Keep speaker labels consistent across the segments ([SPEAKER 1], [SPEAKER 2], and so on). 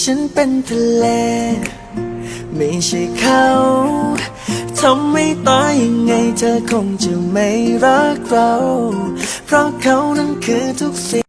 [SPEAKER 1] ฉันเป็นทะเล ไม่ใช่เขาทำไม่ตายยังไงเธอคงจะไม่รักเรา เพราะเขานั้นคือทุกสิ่ง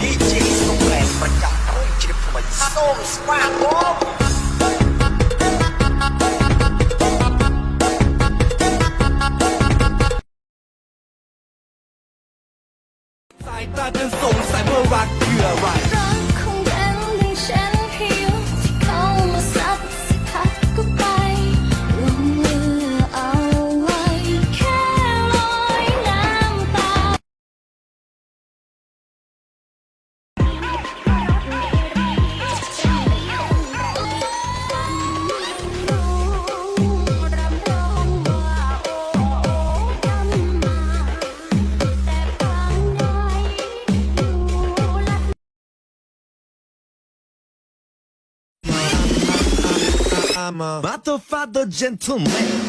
[SPEAKER 2] ดีเจ
[SPEAKER 3] ส่งแาโก
[SPEAKER 1] สายตาจนสงสัยว่ารักคืออะไร
[SPEAKER 3] I'm a motherfucker gentleman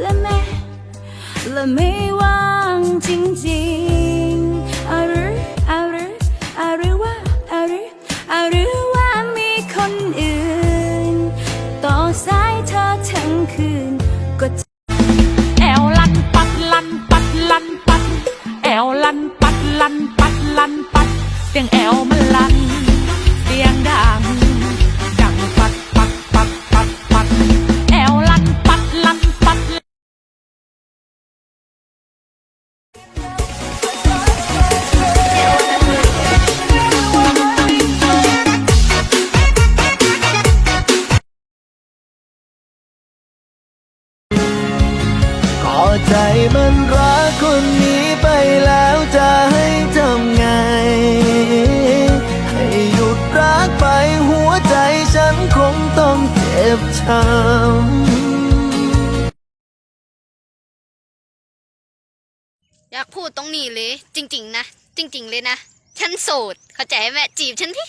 [SPEAKER 4] และ
[SPEAKER 2] แม่และไม่ว่างจริง เสี
[SPEAKER 4] ยงแอวมันลันเสียงดัง ดังปัดปัดปัดปัดปัดแอวลันปัดลันปัด
[SPEAKER 1] ก็ใจมันรักคนนี้ไปแล้วจะให้ บช้ำ
[SPEAKER 5] อยากพูดตรงนี้เลย จริง ๆ นะ จริง ๆ เลยนะ ฉันโสด เข้าใจไหมจีบฉันที่